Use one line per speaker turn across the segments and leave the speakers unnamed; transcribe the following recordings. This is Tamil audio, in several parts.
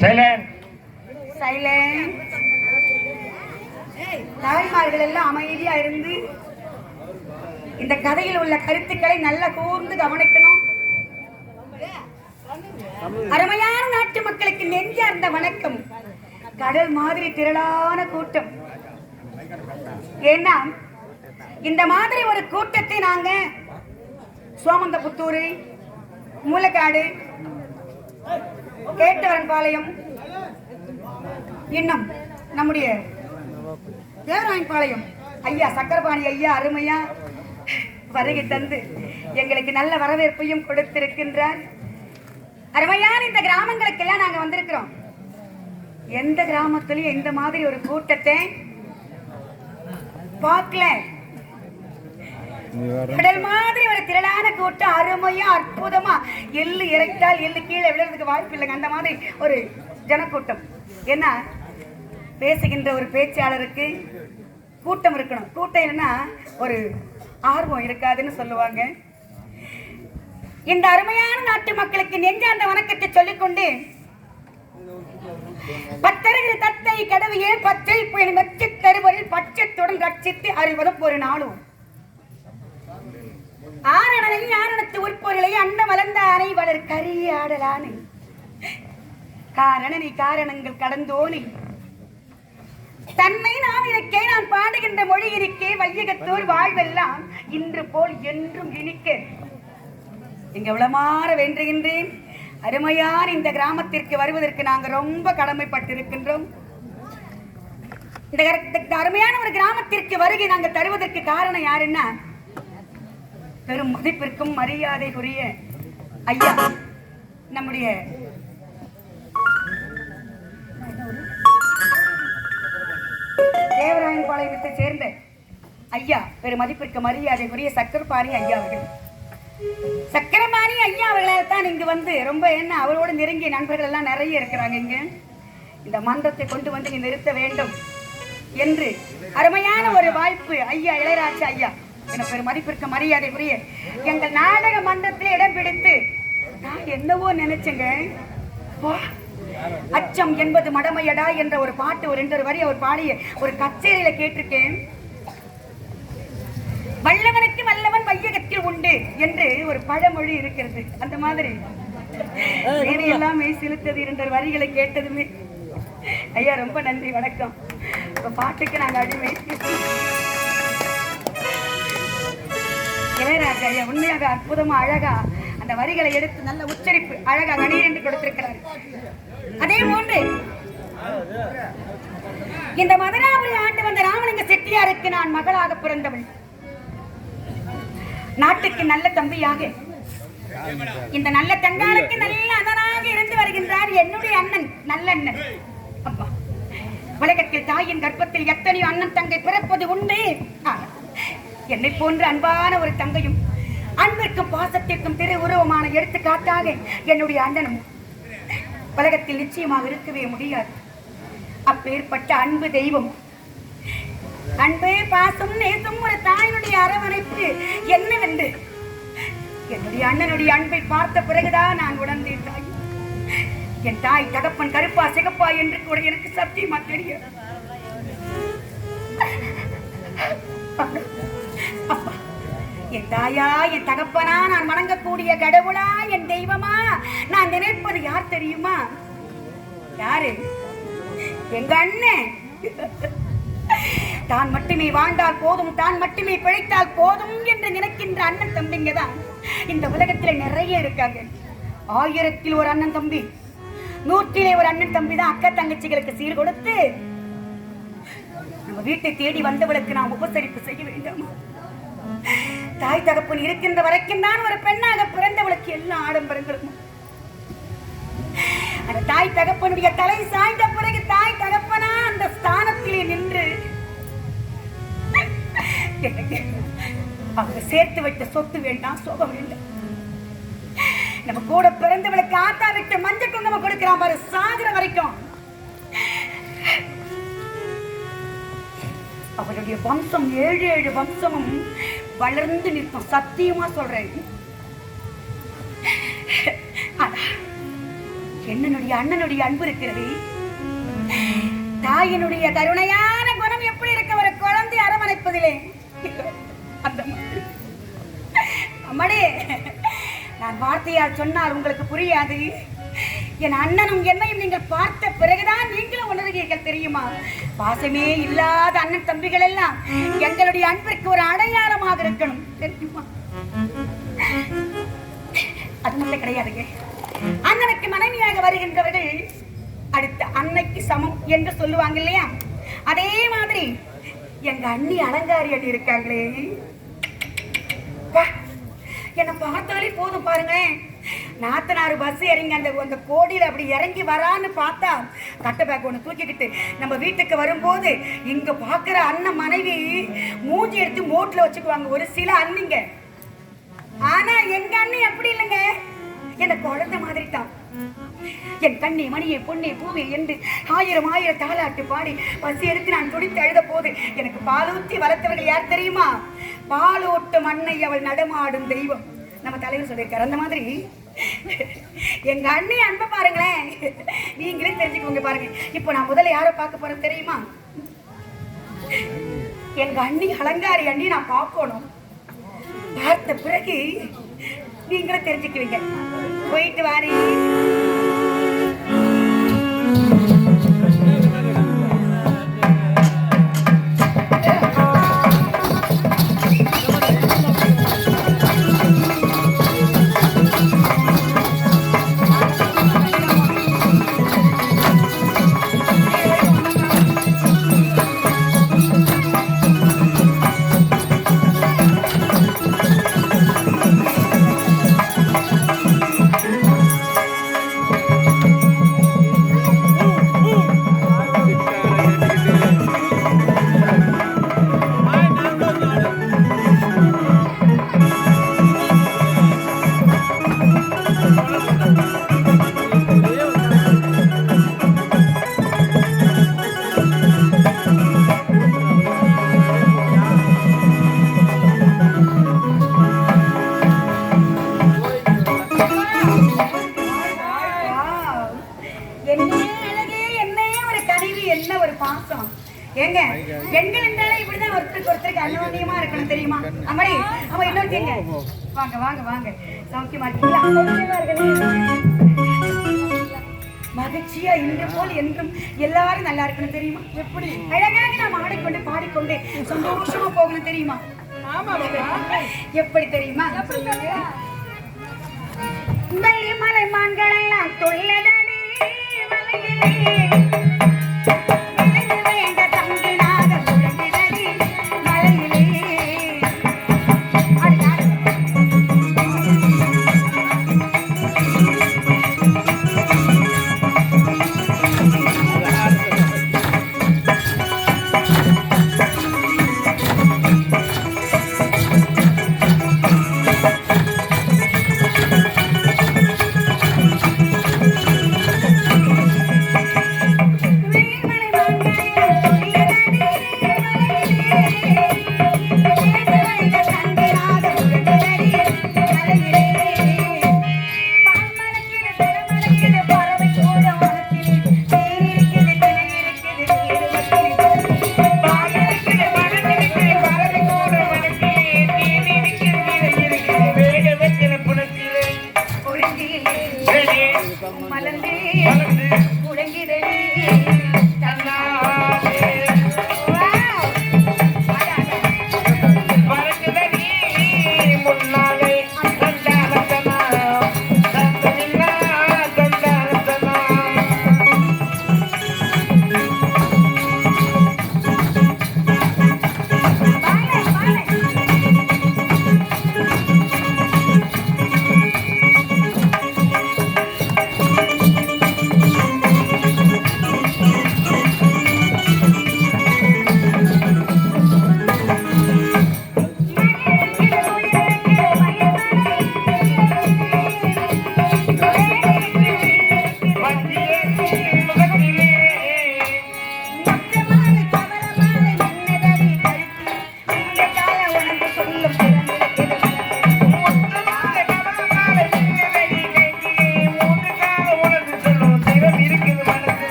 சைலண்ட்
தாய்மார்கள் எல்லாம் அமைதியா இருந்து இந்த கதையில் உள்ள கருத்துக்களை நல்லா கூர்ந்து கவனிக்கணும். அருமையான நாட்டு மக்களுக்கு நெஞ்சார்ந்த வணக்கம். கடல் மாதிரி திரளான கூட்டம். ஏன்னா இந்த மாதிரி ஒரு கூட்டத்தை நாங்க சோமந்தபுத்தூர் மூலக்காடு கேட்டவரன்பாளையம் இன்னும் நம்முடைய தேவராயன்பாளையம். ஐயா சக்கரபாணி ஐயா அருமையா வருகை தந்து எங்களுக்கு நல்ல வரவேற்பையும் கொடுத்திருக்கின்றார். அருமையான இந்த கிராமங்களுக்கெல்லாம் நாங்க வந்திருக்கிறோம். எந்த கிராமத்திலையும் இந்த மாதிரி ஒரு கூட்டத்தை பார்க்கல. கடல் மாதிரி திரளான கூட்டம் அருமையா அற்புதமா. எள்ளு இறைத்தால் எள்ளு கீழே விழுறதுக்கு வாய்ப்பு இல்லைங்க. அந்த மாதிரி ஒரு ஜனக்கூட்டம். என்ன பேசுகின்ற ஒரு பேச்சாளருக்கு கூட்டம் இருக்கணும். கூட்டம் இல்லைன்னா ஒரு ஆர்வம் இருக்காதுன்னு சொல்லுவாங்க. இந்த அருமையான நாட்டு மக்களுக்கு நெஞ்சார்ந்த வணக்கத்தை சொல்லிக்கொண்டு பத்தருகிற தத்தை கடவையே பச்சை புயல் மெச்சு தருவரில் பச்சத்துடன் ரட்சித்து அறிவதும் ஒரு நாளும். ஆரணனை ஆரணத்து உட்பொருளை அன்ன மலர்ந்த அணை வளர் கரிய ஆடலானே. காரணனை காரணங்கள் கடந்தோனே. தன்னை நாம் இருக்கே நான் பாடுகின்ற மொழி இருக்கே வையகத்தோர் வாழ்வெல்லாம் இன்று போல் என்றும் இனிக்க. இங்க விளமாற வேண்டுகின்றேன். அருமையான இந்த கிராமத்திற்கு வருவதற்கு நாங்க ரொம்ப கடமைப்பட்டிருக்கின்றோம். இந்த அருமையான ஒரு கிராமத்திற்கு வருகை நாங்கள் தருவதற்கு காரணம் யாருன்னா பெரும் மதிப்பிற்கும் மரியாதைக்குரிய ஐயா நம்முடைய தேவராயன் பாளையத்தை சேர்ந்த ஐயா பெரும் மதிப்பிற்கு மரியாதைக்குரிய சக்கரபாணி ஐயா அவர்கள். சக்கரபாணி ஐயா அவர்களை தான் இங்கு வந்து ரொம்ப என்ன அவரோட நெருங்கிய நண்பர்கள் எல்லாம் நிறைய இருக்கிறாங்க இங்க. இந்த மன்றத்தை கொண்டு வந்து நிறுத்த வேண்டும் என்று அருமையான ஒரு வாய்ப்பு ஐயா இளையராஜா ஐயா என பெரும் மதிப்பிற்கு மரியாதைக்குரிய எங்கள் நாடக மன்றத்தில் இடம் பிடித்து நான் என்னவோ நினைச்சேங்க. அச்சம் என்பது மடமையடா என்ற ஒரு பாட்டு ஒரு ரெண்டு வரி அவர் பாடிய ஒரு கச்சேரியில கேட்டிருக்கேன். வல்லவனுக்கு வல்லவன் வையகத்தில் உண்டு என்று ஒரு பழமொழி இருக்கிறது. அந்த மாதிரி. இது எல்லாம் மெய் செலுத்தது இரண்டு வரிகளை கேட்டதுமே. ஐயா ரொம்ப நன்றி வணக்கம். இப்ப பாட்டுக்கு நாங்கள் அடிமை. இளையராஜா ஐயா உண்மையாக அற்புதமா அழகா அந்த வரிகளை எடுத்து நல்ல உச்சரிப்பு அழகா கணீர் என்று கொடுத்திருக்கிறார். அதே போன்று இந்த மதுராபுரி ஆண்டு வந்த ராமலிங்க செட்டியாருக்கு நான் மகளாக பிறந்தவள். நாட்டுக்கு நல்ல தம்பியாக இந்த நல்ல தங்காலுக்கு நல்ல அதனாக இருந்து வருகின்றார் என்னுடைய அண்ணன் நல்லண்ணன் அப்பா உலகத்தில் தாயின் கர்ப்பத்தில் எத்தனையோ அண்ணன் தங்கை பிறப்பது உண்டு? என்னை போன்ற அன்பான ஒரு தங்கையும் அன்பிற்கும் பாசத்திற்கும் திரு உருவமான எடுத்துக்காட்டாக என்னுடைய அண்ணனும் உலகத்தில் நிச்சயமாக இருக்கவே முடியாது. அப்பேற்பட்ட அன்பு தெய்வம். அன்பே பாசம் நேசம் ஒரு தாயினுடைய அரவணைப்பு என்னவென்று? என்னுடைய அண்ணனுடைய அன்பை பார்த்த பிறகுதான் நான் உணர்ந்தேன் தாய். என் தாய் தகப்பன் கருப்பா சிகப்பா என்று கூட எனக்கு சத்தியமா தெரியும் அப்பா, என் தாயா என் தகப்பனா நான் வணங்கக்கூடிய கடவுளா என் தெய்வமா? நான் நினைப்பது யார் தெரியுமா? யாரு? எங்க அண்ணன். தான் மட்டுமே வாழ்ந்தால் போதும் தான் மட்டுமே பிழைத்தால் போதும் என்று நினைக்கின்ற அண்ணன் தம்பிங்க தான் இந்த உலகத்துல நிறைய இருக்காங்க. ஆயிரத்தில் ஒரு அண்ணன் தம்பி. நூற்றிலே ஒரு அண்ணன் தம்பி தான் அக்கா தங்கச்சிகளுக்கு சீர் கொடுத்து நம்ம வீட்டை தேடி வந்தவளுக்கு நாம் உபசரிப்பு செய்ய வேண்டாமா? தாய் தகப்பன் இருக்கின்ற வரைக்கும் தான் ஒரு பெண்ணாக பிறந்தவளுக்கு எல்லா ஆடம்பரங்களும். அந்த தாய் தகப்பனுடைய தலை சாய்ந்த பிறகு தாய் தகப்பனா அந்த ஸ்தானத்திலே நின்று அவங்க சேர்த்து வைத்த சொத்து வேண்டாம் சோகம் வேண்டாம் நம்ம கூட பிறந்தவளுக்கு ஆத்தா விட்டு மஞ்சள் குங்குமம் கொடுக்கிறான் பாரு சாகுற வரைக்கும். அவளுடைய வம்சம் ஏழு ஏழு வம்சமும் வளர்ந்து நிற்கும் சத்தியமா சொல்றேன். என்னனுடைய அண்ணனுடைய அன்பு இருக்கிறது. தாயினுடைய கருணையான குணம் எப்படி இருக்க? ஒரு குழந்தை அரவணைப்பதிலே. அந்த நான் வார்த்தையால் சொன்னால் உங்களுக்கு புரியாது. என் அண்ணனும் என்னையும் நீங்கள் பார்த்த பிறகுதான் நீங்களும் உணர்வீர்கள் தெரியுமா? பாசமே இல்லாத அண்ணன் தம்பிகள் எல்லாம் எங்களுடைய அன்பிற்கு ஒரு அடையாளமாக இருக்கணும். தெரியுமா? அது மட்டும் கிடையாதுங்க. அண்ணனுக்கு மனைவியாக வருகின்றவர்கள் அடுத்த அன்னைக்கு சமம் என்று சொல்லுவாங்க இல்லையா? அதே மாதிரி எங்க அண்ணி அலங்காரி அண்ணி இருக்காங்களே. வா, என்னை பார்த்தாலே போதும் பாருங்களேன். நாத்தனார் பஸ் இறங்கி அந்த அந்த கோடியில் அப்படி இறங்கி வரான்னு பார்த்தா கட்டை பேக் ஒன்று தூக்கிக்கிட்டு நம்ம வீட்டுக்கு வரும்போது இங்க பார்க்குற அண்ணன் மனைவி மூஞ்சி எடுத்து மோட்டில் வச்சுக்குவாங்க. ஒரு சில அண்ணிங்க. ஆனா எங்க அண்ணன் அப்படி இல்லைங்க? என் குழந்தை மாதிரி தான் என் கண்ணே மணியே பொண்ணே பூவே என்று ஆயிரம் ஆயிரம் தாளாட்டு பாடி பசி எடுத்து நான் துடித்து எழுத போது எனக்கு பாலூத்தி வளர்த்தவர்கள் யார் தெரியுமா? பாலோட்டும் அன்னை அவள் நடமாடும் தெய்வம். நம்ம தலைவர் சொல்லியிருக்காரு. அந்த மாதிரி எங்க அண்ணே அன்பை பாருங்களேன். நீங்களே தெரிஞ்சுக்கோங்க பாருங்க. இப்போ நான் முதல்ல யாரை பார்க்க போறேன் தெரியுமா? எங்க அண்ணி அலங்காரி அண்ணி நான் பார்க்கணும். பார்த்த பிறகு நீங்களே தெரிஞ்சுக்குவீங்க. போயிட்டு வாரி. வாங்க வாங்க வாங்க. சௌக்கியமா இருக்கீங்களா? மகிழ்ச்சியா இன்று போல் என்றும் எல்லாரும் நல்லா இருக்கணும் தெரியுமா? எப்படி? அழகாக நாம் ஆடிக்கொண்டு பாடிக்கொண்டு சந்தோஷமா போகணும் தெரியுமா? எப்படி தெரியுமா? வெள்ளி மலை மான்கள் எல்லாம் துள்ளதடி மலையிலே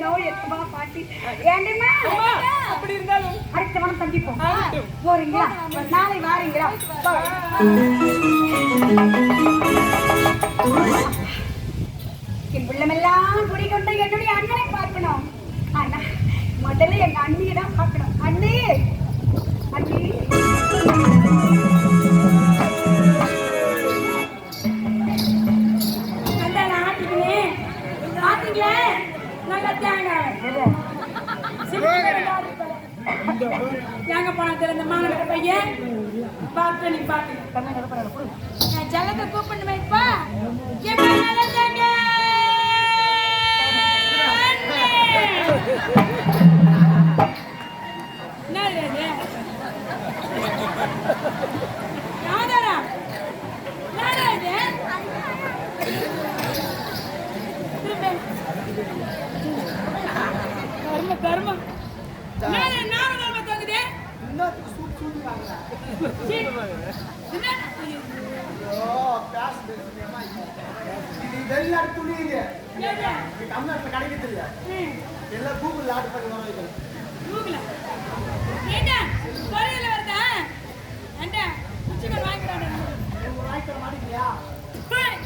நடனம் என்னம்மா பாட்டு. ஏண்டிம்மா
அப்படி இருந்தாலும்
அடுத்த வாரம் சந்திப்போம்.
ஆகட்டும்.
போறீங்களா? நாளை வாரீங்களா? என் உள்ளமெல்லாம் குடிக்கொண்ட என்னுடைய அண்ணனை பார்க்கணும். ஆனா முதல்ல எங்க அண்ணியை தான் பார்க்கணும். அண்ணி! அண்ணி!
எங்க போனா தெரிந்த மாநில பையன் பார்த்து நீ பார்த்து
ஜலத்தை கூப்பிட்டு வைப்பா நடந்தாங்க
என்ன இது யாதாரா யாரா இது திரும்ப கர்ம கர்மம் நானே நானும் கர்ம தங்குதே சீ. என்ன
வெளிநாட்டு துணி இது
ஏது?
தமிழ்நாட்டுல கிடைக்கிறது
ம்.
எல்லாம் கூகுள் ஆர்டர் பண்ணி வாங்கிக்கலாம்
கூகுள. ஏண்டா, கொரியர்ல வருதா? ஏண்டா, குச்சிமேல் வாங்கிக்கிறானே.
வாங்கிக்கிற மாட்டேங்கிறியா
ஹேய்,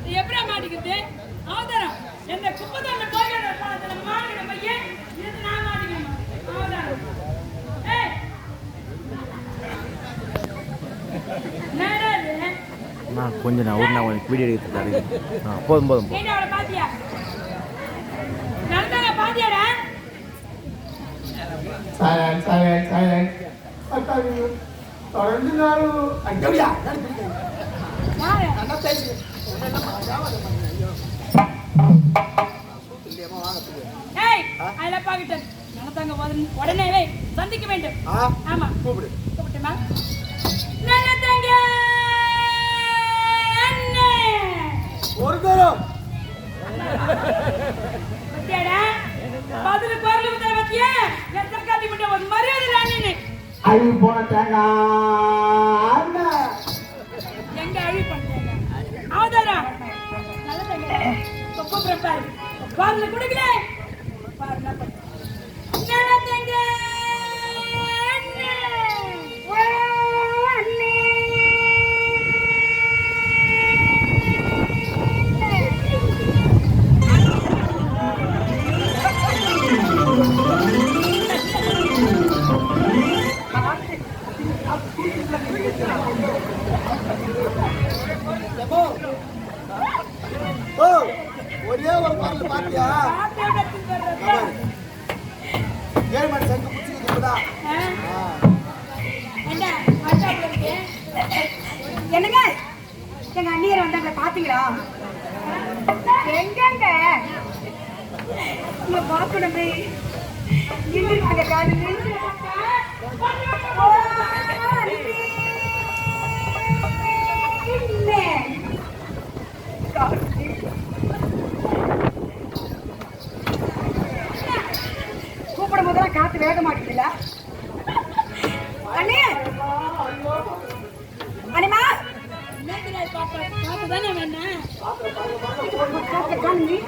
இது எப்படிடா மாட்டிக்கிறது? அவதாரம். இந்த குப்பத்தோட்ட கோயில்ல இருப்பான், அதுல மாட்டிக்கிற பையன், இதுக்கு நான் மாட்டிக்கணுமா? அவதாரம். ஏய். என்னடா இது?
நான் கொஞ்சம் நான் ஒரு நான் உனக்கு வீடியோ எடுத்து ஆ போதும் போதும் போதும்.
ரெண்டு நாளும்.
நடந்தாங்க உடனே- சந்திக்க வேண்டும். ஆமா.
கூப்பிடு.
கூப்பிட்டுமா? போறோம்.
அழுகி போன தேங்காய்
கூட தானே வேணேன்
காத்து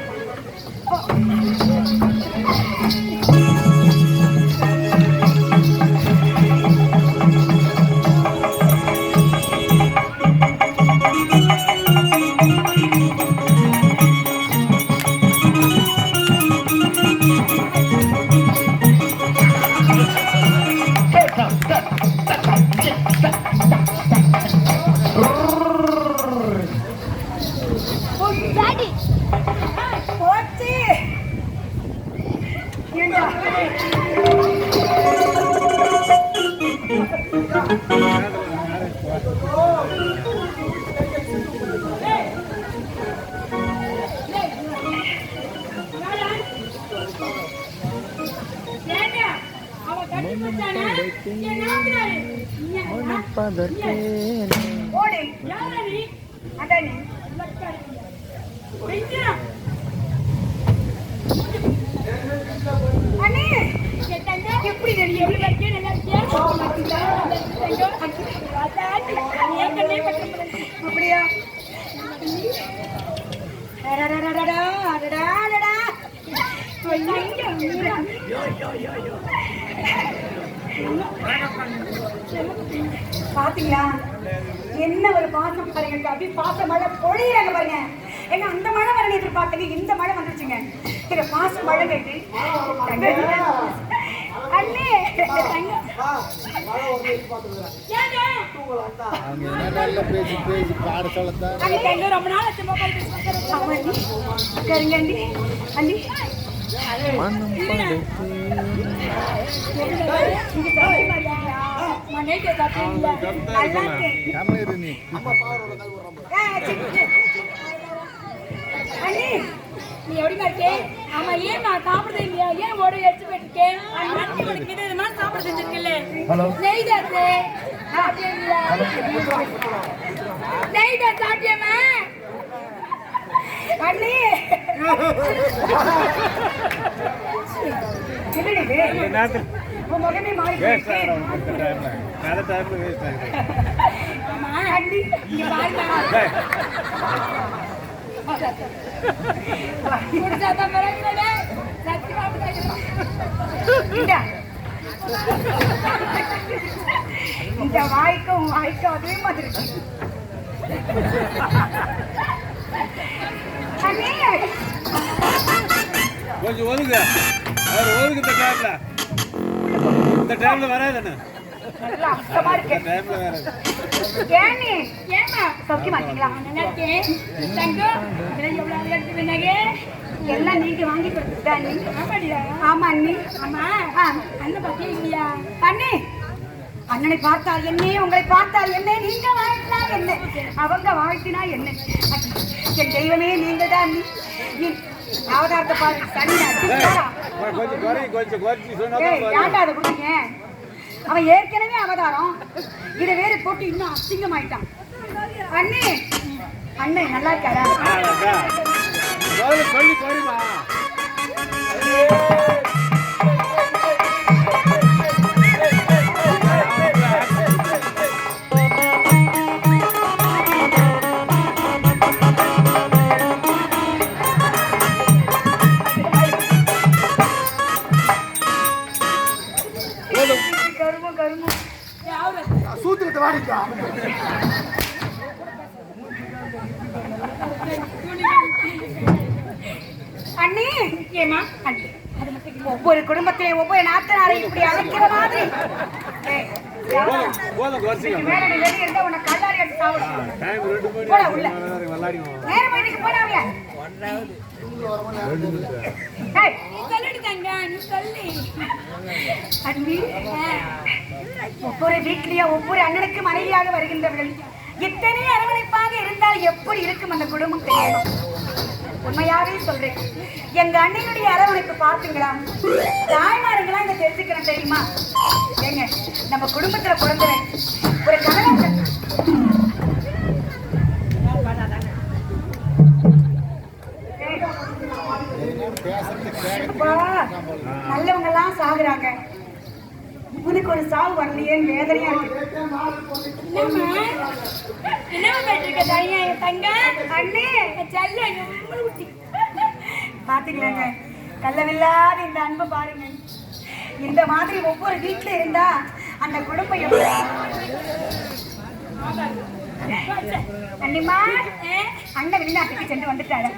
எப்படி தெரியும் எப்படி வச்சியா நல்லா
அப்படியா பாத்தீங்களா என்ன ஒரு பாசம் பாருங்க அப்படியே பாச மழை பொழியிறாங்க பாருங்க. ஏங்க அந்த மழை வரணும் எதிர்பார்த்தங்க இந்த மழை வந்துருச்சுங்க. இந்த பாச மழை கேட்டு. அண்ணே.
ரொம்ப நாள்
அண்ணி. அண்ணி. அண்ணி
நீ எப்படிமா இருக்கே? ஆமா, ஏம்மா சாப்பிடுறது இல்லையா? ஏன் ஓட எடுத்து போயிட்டு உனக்கு இது இதுமா சாப்பிட செஞ்சிருக்கேன்ல. நெய் தோசை. நெய்
அண்ணி என்னடி இது? உன் முகமே மாறி போயிடுச்சு.
ஆமா,
அண்ணி
இங்க பாரும்மா. குடிச்சாதான் பிறகுதானே? சத்தியமா அப்படிதான்.
இந்தா. இந்த வாய்க்கும் உன் வாய்க்கும் அதே மாதிரி இருக்கு. அண்ணி
கொஞ்சம் ஒதுங்க. அவர் ஒதுக்கு இந்த டைம்ல இந்த டைம்ல வராதுண்ணே?
எல்லாம் நீங்க வாங்கி கொடுத்துட்டா? ஆமா அண்ணி.
ஆமா,
ஆ,
அண்ணன் பத்தியே இல்லையா?
அண்ணி அண்ணனை பார்த்தால் என்ன? உங்களை பார்த்தால் என்ன? நீங்க வாழ்த்தினால் என்ன? அவங்க வாழ்த்தினா என்ன? என் தெய்வமே நீங்க தான் நீ- அவதாரத்தை பாரு சனி அடிச்சாரா
கொஞ்சம் குறை கொஞ்சம் குறைச்சி சொன்னா
ஏய்
தான்
ஏன்டா அதை கொடுத்தீங்க அவன் ஏற்கனவே அவதாரம். இதை வேற போட்டு இன்னும் அசிங்கமாயிட்டான். அண்ணி. அண்ணன் நல்லா இருக்காரா?
சொல்லி குறைமா
ஒவ்வொரு வீட்லயே ஒவ்வொரு அண்ணனுக்கு மனைவியாக வருகின்றவர்கள் இத்தனை அரவணைப்பாக இருந்தால் எப்படி இருக்கும் அந்த குடும்பம் உண்மையாவே சொல்றேன். எங்க அண்ணனுடைய அரவணைப்பு பாத்துங்களா தாய்மார்களா இங்க தெரிஞ்சுக்கிறேன் தெரியுமா? ஏங்க நம்ம குடும்பத்துல பிறந்தவன் ஒரு கணவன் அப்பா, நல்லவங்க எல்லாம் சாகுறாங்க உனக்கு ஒரு சாவு வரலையேன்னு வேதனையா இருக்கு.
என்னம்மா? என்னம்மா பண்ணிருக்க தனியா தங்க
அண்ணே
செல்ல
பாத்தீங்களாங்க? கள்ளவில்லாத இந்த அன்பு பாருங்க. இந்த மாதிரி ஒவ்வொரு வீட்டுல இருந்தா அந்த குடும்பம் எவ்வளவு அண்ணிமா அண்ணன் வெளிநாட்டுக்கு சென்று வந்துட்டாரு.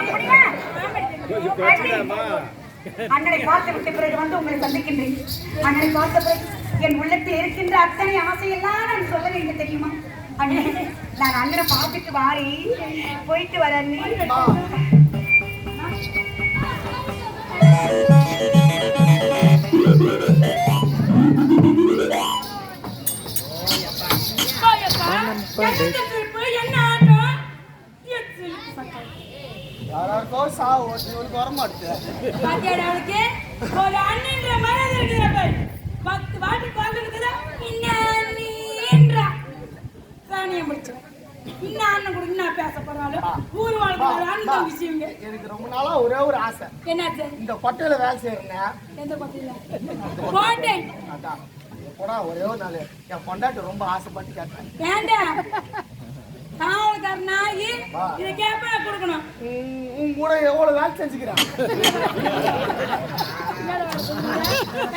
அப்படியா? அண்ணி, அண்ணனை பார்த்து விட்ட பிறகு வந்து உங்களை சந்திக்கின்றேன். அண்ணனை பார்த்த பிறகு என் உள்ளத்தில் இருக்கின்ற அத்தனை ஆசையெல்லாம் நான் சொல்ல வேண்டும் தெரியுமா? அண்ணே நான் அண்ணனை பார்த்துட்டு வாரி. போயிட்டு வரேன்
என்ன
யாராருக்கோ சாவு ஓட்டு இவனுக்கு வர
அவளுக்கு ஒரு அண்ணன்ற மரியாதை இருக்குதா பாரு பத்து வாட்டி நீன்றா சாணியை முடிச்சு. இன்னும் அண்ணன் கூட என்ன பேச போறாலும் ஊர் வாழ்க்கை அண்ணன் விஷயங்க
எனக்கு ரொம்ப நாளா ஒரே ஒரு ஆசை.
என்னாச்சு?
இந்த கொட்டையில வேலை செய்யறேன்.
எந்த பத்தியில போட்டேன்
அதான். போடா ஒரே ஒரு நாள். என் பொண்டாட்டி ரொம்ப ஆசைப்பட்டு கேட்டேன்.
ஏண்டா? இதை கேப்ப கொடுக்கணும்.
உன் உன் கூட எவ்வளவு வேலை செஞ்சுக்கிறான்?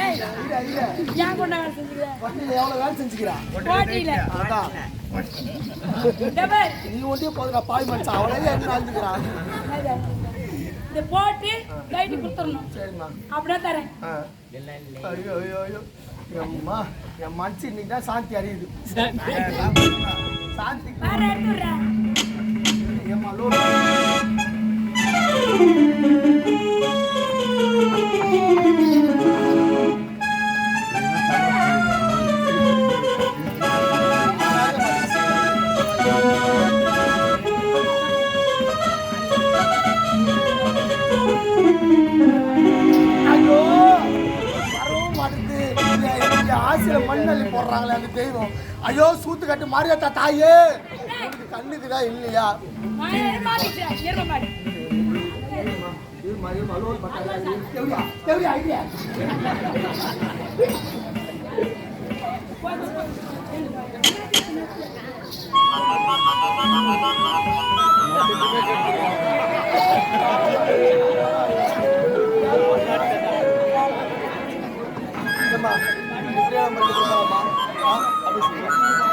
ஏய், ஏன் கொண்டா வேலை
எவ்வளவு வேலை செஞ்சுக்கிறான்?
போட்டியில.
அதான். நீ ஒன்றே போதுடா பாய் மச்சான். அவளே என்ன அழுதுக்கிறான்
இதை போட்டு லைட்டு கொடுத்துடணும்.
சரிம்மா.
அப்படியே தரேன்.
ஐயோ ஐயோ ஐயோ. எம்மா என் மனசு இன்னைக்கு தான் சாந்தி. அறியுது சாந்தி ஆசிரியர் மண்ணள்ளி போடுறாங்களே அந்த தெய்வம். ஐயோ சூத்து கட்டு மாரியாத்தா தாயே! உனக்கு இல்லையா?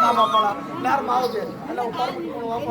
ஆமா மாறிடுறேன்
எல்லாரும் மாவு பேர் எல்லாம் உட்கார போகலாம்